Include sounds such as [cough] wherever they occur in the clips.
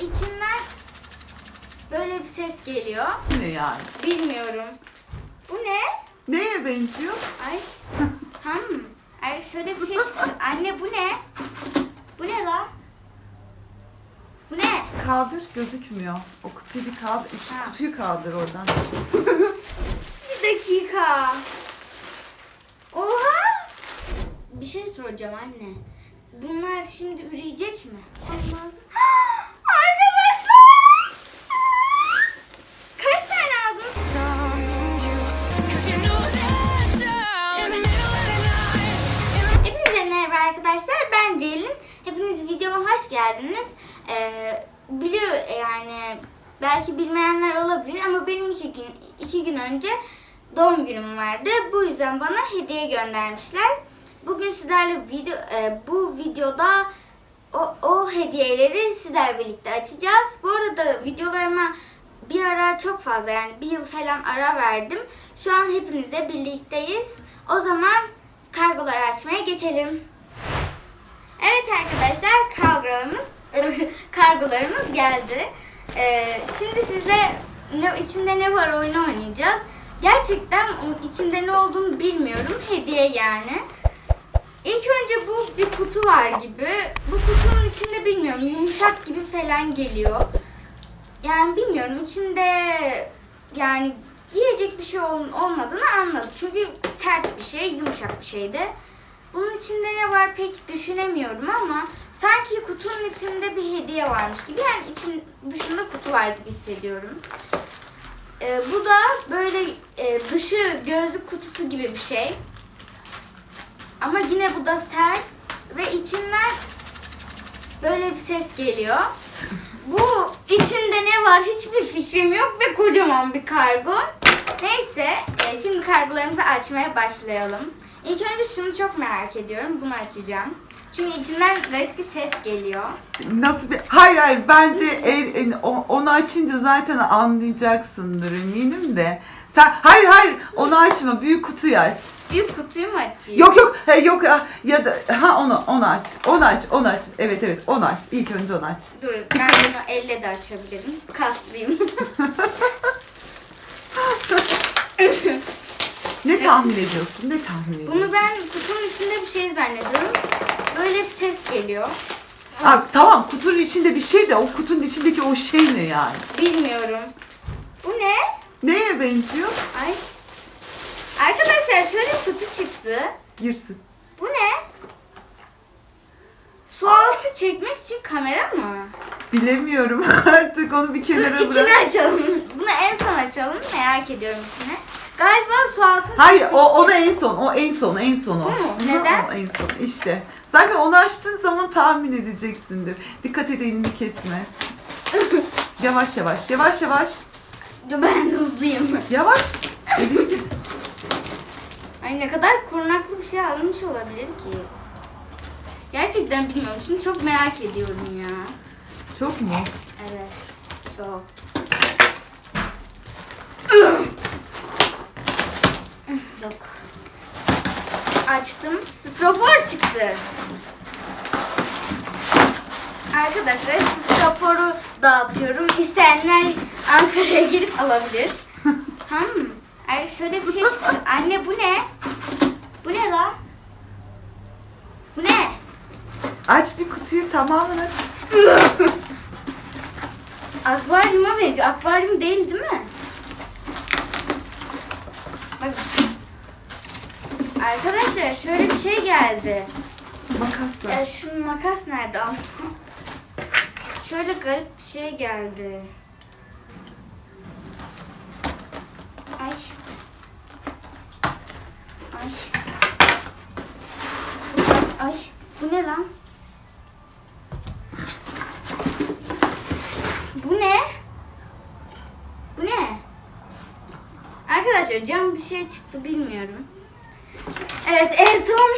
içinden böyle bir ses geliyor. Ne yani? Bilmiyorum. Bu ne? Neye benziyor? Ay. Hmm. Ay şöyle bir şey çıktı. Anne bu ne? Bu ne la? Bu ne? Kaldır gözükmüyor. O kutuyu bir kaldır. Şu Ha. kutuyu kaldır oradan. [laughs] Bir dakika. Oha! Bir şey soracağım anne. Bunlar şimdi üreyecek mi? Olmaz. Hepiniz videoma hoş geldiniz. Ee, biliyor yani belki bilmeyenler olabilir ama benim iki gün iki gün önce doğum günüm vardı. Bu yüzden bana hediye göndermişler. Bugün sizlerle video e, bu videoda o, o hediyeleri sizler birlikte açacağız. Bu arada videolarıma bir ara çok fazla yani bir yıl falan ara verdim. Şu an hepinizle birlikteyiz. O zaman kargoları açmaya geçelim. Evet arkadaşlar kargolarımız [laughs] kargolarımız geldi. Ee, şimdi sizle ne, içinde ne var oyunu oynayacağız. Gerçekten içinde ne olduğunu bilmiyorum. Hediye yani. İlk önce bu bir kutu var gibi. Bu kutunun içinde bilmiyorum yumuşak gibi falan geliyor. Yani bilmiyorum içinde yani giyecek bir şey ol- olmadığını anladım. Çünkü sert bir şey, yumuşak bir şeydi. Bunun içinde ne var pek düşünemiyorum ama sanki kutunun içinde bir hediye varmış gibi. Yani için dışında kutu var gibi hissediyorum. Ee, bu da böyle e, dışı gözlük kutusu gibi bir şey. Ama yine bu da sert ve içinden böyle bir ses geliyor. Bu içinde ne var hiçbir fikrim yok ve kocaman bir kargo. Neyse e, şimdi kargolarımızı açmaya başlayalım. İlk önce şunu çok merak ediyorum. Bunu açacağım. Çünkü içinden garip bir ses geliyor. Nasıl bir... Hayır hayır bence el, el- o- onu açınca zaten anlayacaksındır eminim de. Sen hayır hayır onu açma büyük kutuyu aç. Büyük kutuyu mu açayım? Yok yok he, yok ha, ya da ha onu onu aç. Onu aç onu aç. Evet evet onu aç. İlk önce onu aç. Dur ben bunu elle de açabilirim. Kaslıyım. [laughs] Ne tahmin ediyorsun? Ne tahmin ediyorsun? bunu ben kutunun içinde bir şey zannediyorum. Böyle bir ses geliyor. Ha, tamam kutunun içinde bir şey de o kutunun içindeki o şey ne yani? Bilmiyorum. Bu ne? Neye benziyor? Ay. Arkadaşlar şöyle bir kutu çıktı. Girsin. Bu ne? Su altı çekmek için kamera mı? Bilemiyorum [laughs] artık onu bir Dur kenara içini bırak. açalım. Bunu en son açalım. Merak ediyorum içini. Galiba su altı Hayır o için- onu en son o en son en son o. Bu mu? Hı, Neden? O en son işte. Zaten onu açtığın zaman tahmin edeceksindir. Dikkat et elini kesme. [laughs] Yavaş yavaş yavaş yavaş ben hızlıyım. yavaş. Elini kes. Ay ne kadar korunaklı bir şey alınmış olabilir ki? Gerçekten bilmiyorum. Şunu çok merak ediyorum ya. Çok mu? Evet. Çok. [laughs] Yok. Açtım. Strafor çıktı. Arkadaşlar straforu dağıtıyorum. İsteyenler Ankara'ya gelip alabilir. [laughs] hmm. Ay şöyle bir şey çıktı. Anne bu ne? Bu ne la? Bu ne? Aç bir kutuyu tamamen aç. [laughs] Akvaryuma benziyor. Akvaryum değil değil mi? Bak. Arkadaşlar şöyle bir şey geldi. Makasla. Ya şu makas nerede? Al. Şöyle garip bir şey geldi. Ay. Ay. Ay. Bu ne lan? Bu ne? Bu ne? Arkadaşlar cam bir şey çıktı bilmiyorum. Evet en son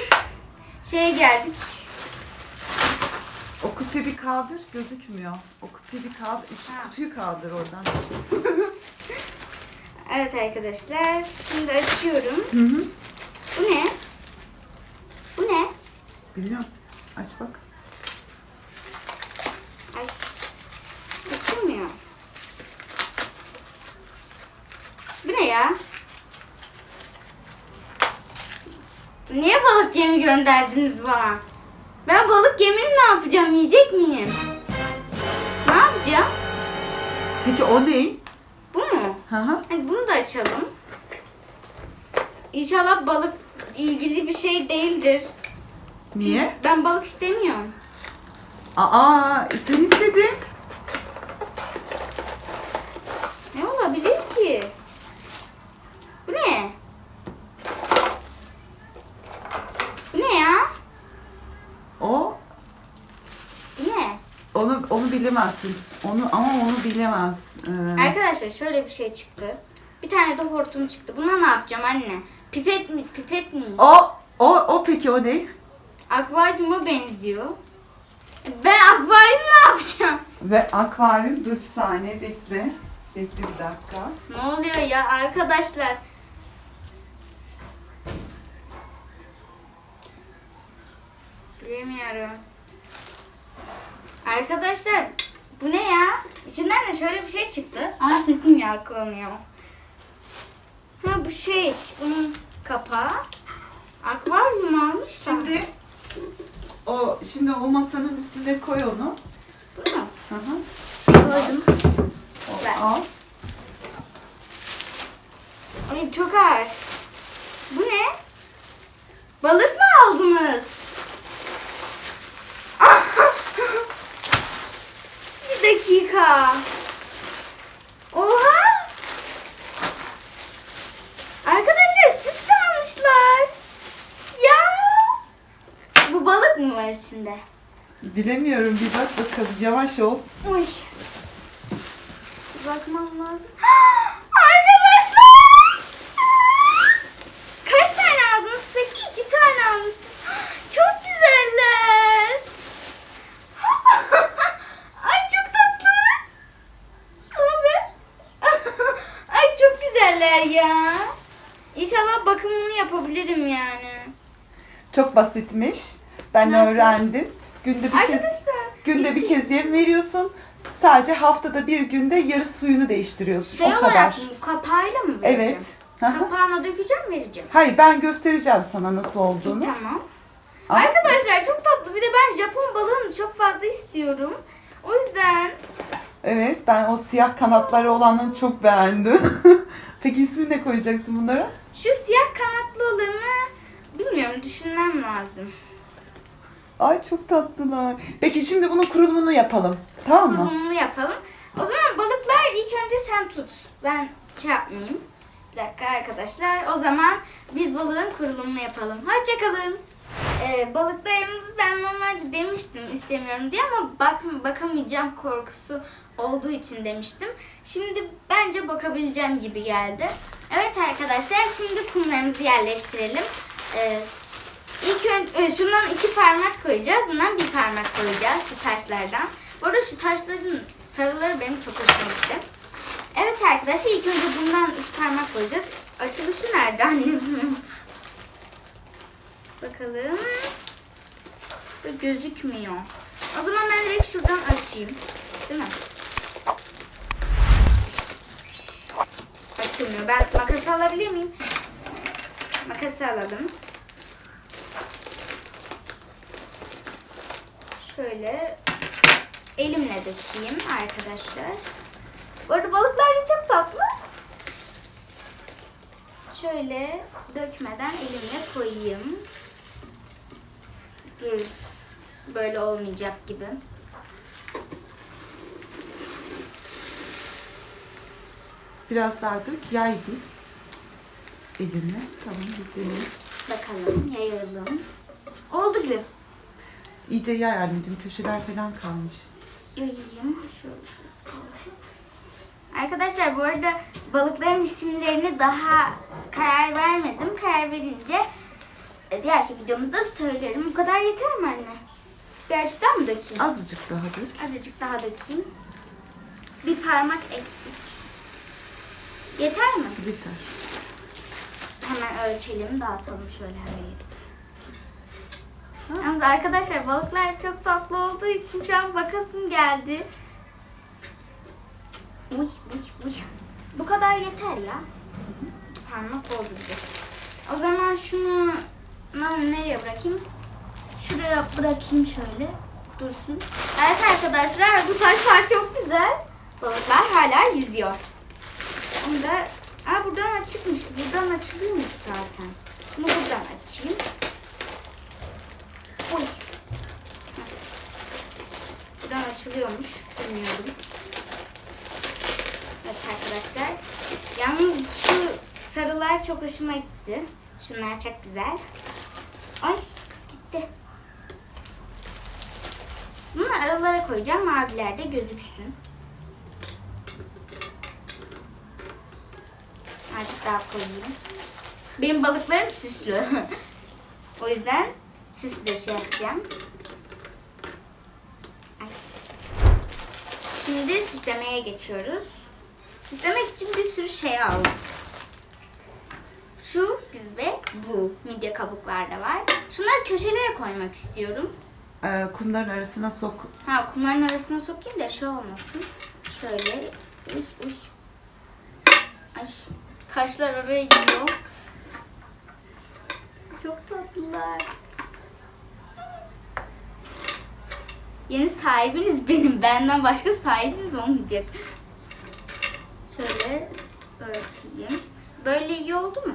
şeye geldik. O kutuyu bir kaldır gözükmüyor. O kutuyu bir kaldır. Şu Ha. kutuyu kaldır oradan. [laughs] Evet arkadaşlar şimdi açıyorum. Hı hı. Bu ne? Bu ne? Bilmiyorum. Aç bak. Ay. Yemi gönderdiniz bana. Ben balık yemini ne yapacağım? Yiyecek miyim? Ne yapacağım? Peki o ne? Bu mu? Hı hı. Hadi bunu da açalım. İnşallah balık ilgili bir şey değildir. Niye? Ben balık istemiyorum. Aa sen istedin. Ne olabilir ki? Bu ne? Bu ne ya? O Bu ne? onu onu bilemezsin. Onu ama onu bilemez. Ee, Arkadaşlar şöyle bir şey çıktı. Bir tane de hortum çıktı. Buna ne yapacağım anne? Pipet mi? Pipet mi? o o o peki o ne? Akvaryuma benziyor. Ben akvaryum ne yapacağım? Ve akvaryum dur bir saniye bekle. Bekle bir dakika. Ne oluyor ya arkadaşlar? Bilemiyorum. Arkadaşlar bu ne ya? İçinden de şöyle bir şey çıktı. Ama sesim yankılanıyor. Ha bu şey. Bunun kapağı. Akvaryum almış da. Şimdi o şimdi o masanın üstüne koy onu. Bu mu? Hı hı. Koydum. Ver. Al. Ay çok ağır. Bu ne? Balık mı aldınız? Bir Oha! Arkadaşlar süs de almışlar. Ya! Bu balık mı var içinde? Bilemiyorum bir bak bakalım yavaş ol. Uy. Bakmam lazım. Arkadaşlar! Kaç tane aldınız peki? İki tane almışsınız. Çok güzeller. Ay çok tatlı. Ne haber? Ay çok güzeller ya. İnşallah bakımını yapabilirim yani. Basitmiş. Ben Nasıl? öğrendim. Günde bir kez Arkadaşlar. günde bir kez yem veriyorsun. Sadece haftada bir günde yarı suyunu değiştiriyorsun. Şey o olarak kadar. mı? Kapağıyla mı vereceğim? Evet. Hı. Kapağına dökeceğim vereceğim. Hayır ben göstereceğim sana nasıl olduğunu. Tamam. Ama- Arkadaşlar çok tatlı. Bir de ben Japon balığını çok fazla istiyorum. O yüzden Evet ben o siyah kanatları olanını çok beğendim. [laughs] Peki ismini ne koyacaksın bunlara? şu siyah kanatlı olanı bilmiyorum düşünmem lazım. Ay çok tatlılar. Peki şimdi bunun kurulumunu yapalım. Tamam mı? Kurulumunu yapalım. O zaman balıklar ilk önce sen tut. Ben şey yapmayayım. Bir dakika arkadaşlar. O zaman biz balığın kurulumunu yapalım. Hoşçakalın. Ee, balıklarımızı ben normalde demiştim istemiyorum diye ama bak bakamayacağım korkusu olduğu için demiştim. Şimdi bence bakabileceğim gibi geldi. Evet arkadaşlar şimdi kumlarımızı yerleştirelim. Ee, İlk önce şundan iki parmak koyacağız. Bundan bir parmak koyacağız şu taşlardan. Bu arada şu taşların sarıları benim çok hoşuma gitti. Evet arkadaşlar ilk önce bundan iki parmak koyacağız. Açılışı nerede annem? [laughs] Bakalım. Bu gözükmüyor. O zaman ben direkt şuradan açayım. Değil mi? Açılmıyor. Ben makası alabilir miyim? Makası alalım. Şöyle elimle dökeyim arkadaşlar. Bu arada balıklar çok tatlı. Şöyle dökmeden elimle koyayım. Dur. Böyle olmayacak gibi. Biraz daha dök. Yay dik. Elinle. Tamam gidelim. Bakalım yayalım. Oldu gibi. İyice yay anneciğim. Köşeler falan kalmış. Yayayım. Şöyle şurası kaldı. Arkadaşlar bu arada balıkların isimlerini daha karar vermedim. Karar verince diğerki videomuzda söylerim. Bu kadar yeter mi anne? Birazcık daha mı dökeyim? Azıcık daha dök. Azıcık daha dökeyim. Bir parmak eksik. Yeter mi? Yeter. Hemen ölçelim, dağıtalım şöyle her yeri. Yalnız arkadaşlar balıklar çok tatlı olduğu için şu an bakasım geldi. Uy uy uy. Bu kadar yeter ya. İki parmak oldu bize. O zaman şunu Ben nereye bırakayım? Şuraya bırakayım şöyle. Dursun. Evet arkadaşlar bu taşlar çok güzel. Balıklar hala yüzüyor. Onu da Aa, buradan açıkmış. Buradan açılıyormuş zaten. Bunu buradan açayım. Oy. Buradan açılıyormuş. Bilmiyordum. Evet arkadaşlar. Yalnız şu sarılar çok hoşuma gitti. Şunlar çok güzel. Ay kız gitti. Bunu aralara koyacağım. Maviler de gözüksün. Azıcık daha koyayım. Benim balıklarım süslü. [laughs] o yüzden süslü de şey yapacağım. Ay. Şimdi süslemeye geçiyoruz. Süslemek için bir sürü şey aldım. Şu ve bu midye kabuklar da var. Şunları köşelere koymak istiyorum. Ee, kumların arasına sok. Ha kumların arasına sokayım da şey olmasın. Şöyle. Uy uy. Ay taşlar oraya gidiyor. Çok tatlılar. Yeni sahibiniz benim. Benden başka sahibiniz olmayacak. Şöyle örteyim. Böyle iyi oldu mu?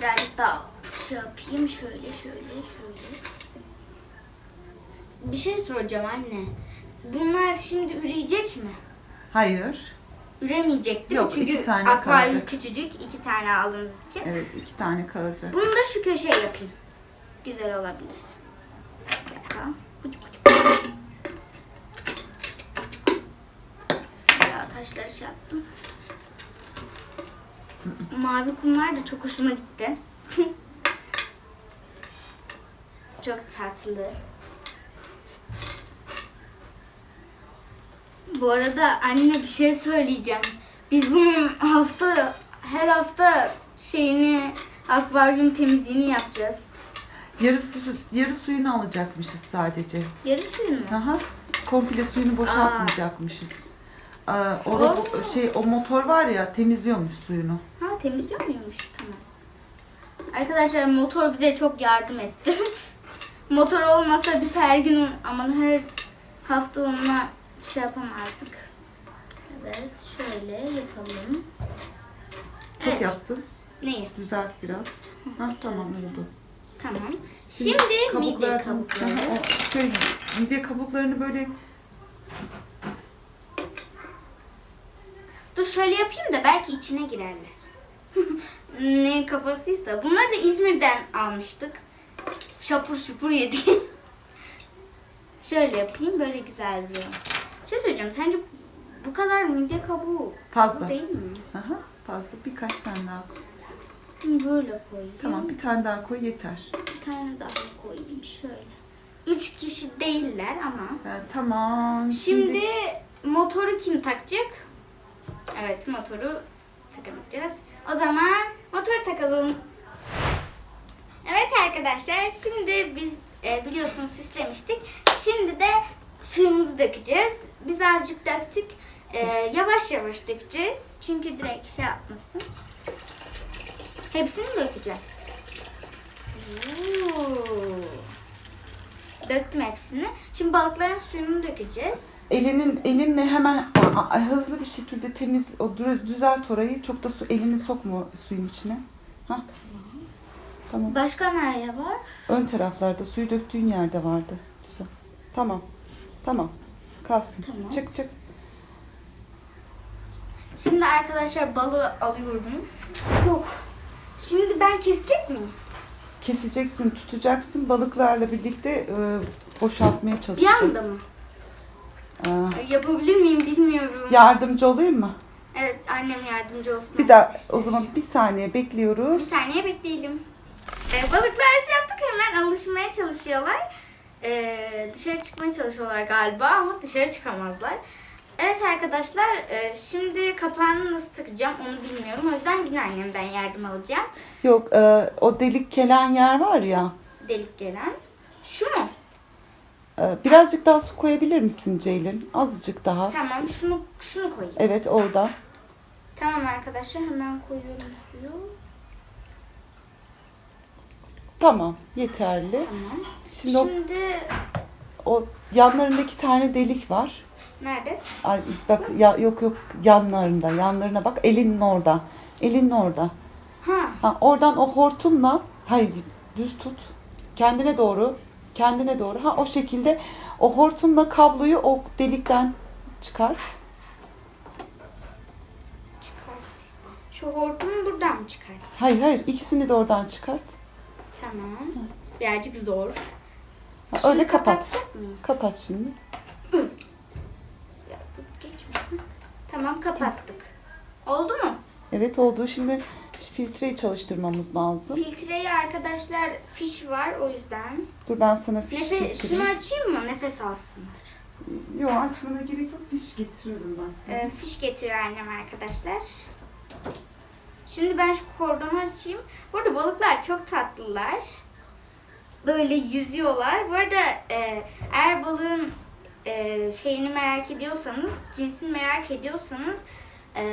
Birazcık daha şey yapayım. Şöyle şöyle şöyle. Bir şey soracağım anne. Bunlar şimdi üreyecek mi? Hayır. Üremeyecek değil Yok, mi? Çünkü iki tane akvaryum kalacak. küçücük. iki tane aldığımız için. Evet iki tane kalacak. Bunu da şu köşeye yapayım. Güzel olabilir. Ya taşları şey yaptım. Mavi kumlar da çok hoşuma gitti. [laughs] çok tatlı. Bu arada anne bir şey söyleyeceğim. Biz bunun hafta her hafta şeyini akvaryum temizliğini yapacağız. Yarı, su, yarı suyunu alacakmışız sadece. Yarı suyu mu? Aha. Komple suyunu boşaltmayacakmışız. Ee, orada Oo. şey o motor var ya temizliyormuş suyunu. Ha temizliyor muymuş? Tamam. Arkadaşlar motor bize çok yardım etti. [laughs] motor olmasa biz her gün aman her hafta onunla şey yapamazdık. Evet şöyle yapalım. Çok Evet. yaptın. Neyi? Düzelt biraz. Ha tamam oldu. Tamam. Şimdi midye Kabuklar- kabukları. Aha, o Şey, midye kabuklarını böyle Dur şöyle yapayım da belki içine girerler. [laughs] ne kafasıysa. Bunları da İzmir'den almıştık. Şapur şupur yedik. [laughs] şöyle yapayım böyle güzel bir. Şey söyleyeceğim. Sence bu kadar midye kabuğu fazla. değil mi? Aha, fazla birkaç tane daha koy. Böyle koyayım. Tamam bir tane daha koy yeter. Bir tane daha koyayım şöyle. Üç kişi değiller ama. Ha, tamam. Şimdi motoru kim takacak? Evet motoru takamayacağız. O zaman motor takalım. Evet arkadaşlar şimdi biz e, biliyorsunuz süslemiştik. Şimdi de suyumuzu dökeceğiz. Biz azıcık döktük. E, yavaş yavaş dökeceğiz. Çünkü direkt şey yapmasın. Hepsini mi dökeceğim? Oo. Döktüm hepsini. Şimdi balıkların suyunu dökeceğiz. elinin elinle hemen a- a- hızlı bir şekilde temiz o düz- düzelt orayı. Çok da su elini sokma suyun içine. Ha. Tamam. Başka nerede var? Ön taraflarda suyu döktüğün yerde vardı. Güzel. Tamam. Tamam. Kalsın. Tamam. Çık çık. Şimdi arkadaşlar balığı alıyorum. Yok. Şimdi ben kesecek miyim? Keseceksin, tutacaksın. Balıklarla birlikte e, boşaltmaya Bir çalışacağız. anda mı? Aa, Yapabilir miyim bilmiyorum. yardımcı olayım mı? Evet annem yardımcı olsun. Bir daha arkadaşlar. o zaman bir saniye Bir bekliyoruz. saniye bekleyelim. Ee, balıklar şey yaptık hemen alışmaya çalışıyorlar. Ee, dışarı çıkmaya çalışıyorlar galiba ama dışarı çıkamazlar. Evet arkadaşlar e, şimdi kapağını nasıl takacağım onu bilmiyorum. O yüzden yine annemden yardım alacağım. Yok e, o delik gelen yer var ya. Delik gelen. Şu mu? e, birazcık daha su koyabilir misin Ceylin? Azıcık daha. Tamam şunu şunu koyayım. Evet orada. Tamam arkadaşlar hemen koyuyorum suyu. Tamam yeterli. Tamam. Şimdi, o, Şimdi o yanlarında iki tane delik var. nerede? Ay, bak ya yok yok yanlarında yanlarına bak elinin orada. Elinin orada. Ha. Ha, oradan o hortumla hayır düz tut. Kendine doğru. Kendine doğru. Ha o şekilde o hortumla kabloyu o delikten çıkart. Çıkart. Şu hortumu buradan mı çıkart? Hayır hayır ikisini de oradan çıkart. Tamam. Birazcık zor. Ha, Şimdi öyle kapat. mıyım? Kapat şimdi. Ya, dur, geçme. Tamam kapattık. Oldu mu? Evet oldu. Şimdi filtreyi çalıştırmamız lazım. Filtreyi arkadaşlar fiş var o yüzden. Dur ben sana fiş Nefes, getireyim. şunu açayım mı? Nefes alsınlar. Yok açmana gerek yok. Fiş getiriyorum ben sana. Ee, fiş getiriyor annem arkadaşlar. Şimdi ben şu kordonu açayım. Bu arada balıklar çok tatlılar. Böyle yüzüyorlar. Bu arada e, eğer balığın e, şeyini merak ediyorsanız, cinsini merak ediyorsanız e,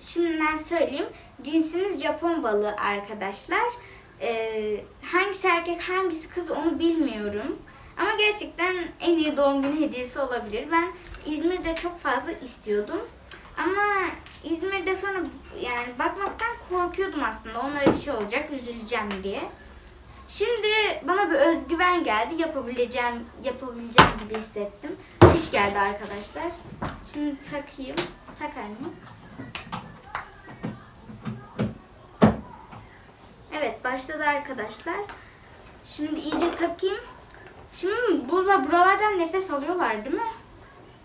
şimdiden söyleyeyim. Cinsimiz Japon balığı arkadaşlar. E, hangisi erkek hangisi kız onu bilmiyorum. Ama gerçekten en iyi doğum günü hediyesi olabilir. Ben İzmir'de çok fazla istiyordum. Ama İzmir'de sonra yani bakmaktan korkuyordum aslında. Onlara bir şey olacak, üzüleceğim diye. Şimdi bana bir özgüven geldi. Yapabileceğim, yapabileceğim gibi hissettim. Fiş geldi arkadaşlar. Şimdi takayım. Tak anne. Evet başladı arkadaşlar. Şimdi iyice takayım. Şimdi burada buralardan nefes alıyorlar değil mi?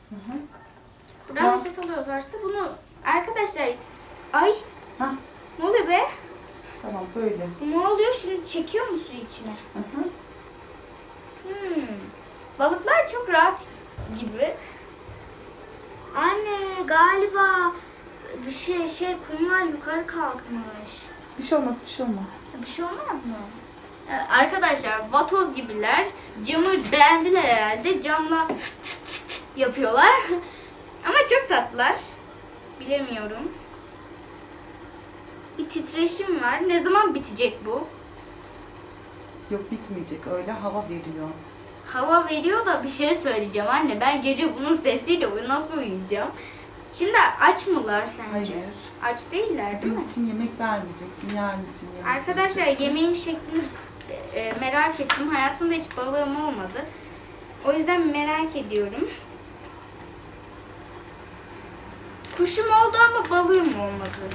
Hı hı. Buradan Ya. nefes alıyorlarsa bunu arkadaşlar ay Ha, ne oluyor be? tamam böyle. Ne oluyor şimdi çekiyor mu su içine? Hı hı. Hmm. Balıklar çok rahat gibi. Anne galiba bir şey şey kumlar yukarı kalkmış. Bir şey olmaz, bir şey olmaz. Bir şey olmaz mı? Ee, Arkadaşlar vatoz gibiler. Camı beğendiler herhalde. Camla [laughs] yapıyorlar. Çok tatlılar. Bilemiyorum. Bir titreşim var. Ne zaman bitecek bu? Yok bitmeyecek. Öyle hava veriyor. Hava veriyor da bir şey söyleyeceğim anne. Ben gece bunun sesiyle nasıl uyuyacağım? Şimdi aç mılar sence? Hayır. Aç değiller değil mi? İçin yemek vermeyeceksin. Yarın için yemek Arkadaşlar vereceksin. yemeğin şeklini e, merak ettim. Hayatımda hiç balığım olmadı. O yüzden merak ediyorum. Kuşum oldu ama balığım olmadı.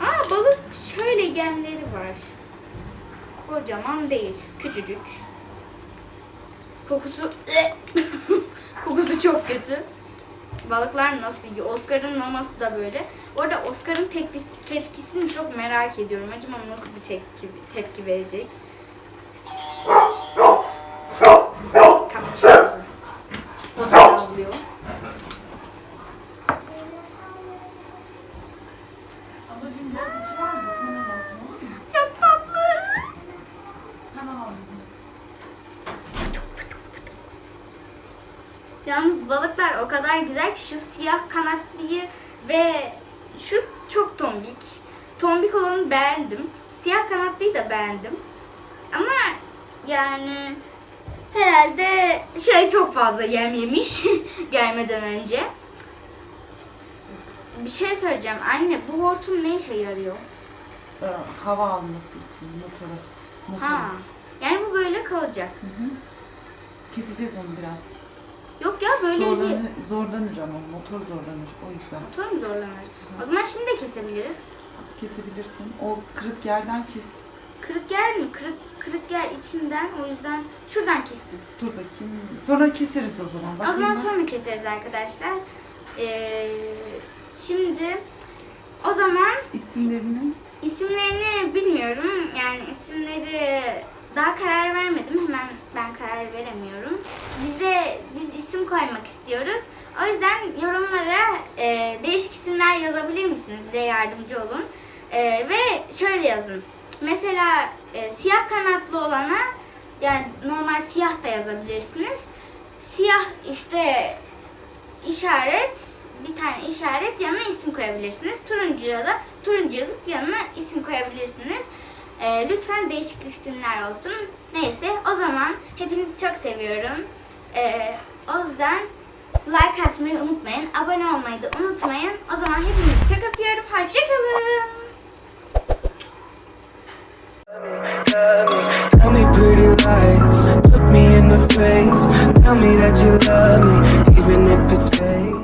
Aa balık şöyle gemleri var. Kocaman değil. Küçücük. Kokusu [laughs] kokusu çok kötü. Balıklar nasıl yiyor? Oscar'ın maması da böyle. Orada Oscar'ın tepkisi, tepkisini çok merak ediyorum. Acaba nasıl bir tepki tepki verecek? Yalnız balıklar o kadar güzel ki şu siyah kanatlıyı ve şu çok tombik. Tombik olanı beğendim. Siyah kanatlıyı da beğendim. Ama yani herhalde şey çok fazla yem yemiş [laughs] gelmeden önce. Bir şey söyleyeceğim. Anne bu hortum ne işe yarıyor? Ee, hava alması için motoru. Motoru. Ha. Yani bu böyle kalacak. Hı hı. Keseceğiz onu biraz. Yok ya böyle değil. Zorlanır, zorlanır ama motor zorlanır o yüzden. Motor mu zorlanır? O zaman şimdi de kesebiliriz. Kesebilirsin. O kırık yerden kes. Kırık yer mi? Kırık kırık yer içinden o yüzden şuradan kesin. Dur bakayım. Sonra keseriz o zaman. O Bakayım zaman ben. sonra keseriz arkadaşlar. Ee, şimdi o zaman İsimlerini isimlerini bilmiyorum. Yani isimleri daha karar vermedim. Hemen ben karar veremiyorum. Bize biz isim koymak istiyoruz. O yüzden yorumlara e, değişik isimler yazabilir misiniz? Bize yardımcı olun. E, ve şöyle yazın. Mesela e, siyah kanatlı olana yani normal siyah da yazabilirsiniz. Siyah işte işaret bir tane işaret yanına isim koyabilirsiniz. Turuncuya da turuncu yazıp yanına isim koyabilirsiniz. Ee, lütfen değişik isimler olsun. Neyse o zaman hepinizi çok seviyorum. Ee, o yüzden like atmayı unutmayın. Abone olmayı da unutmayın. O zaman hepinizi çok öpüyorum. Hoşçakalın. Tell me pretty lies, look me in the face. Tell me that you love me, even if it's fake.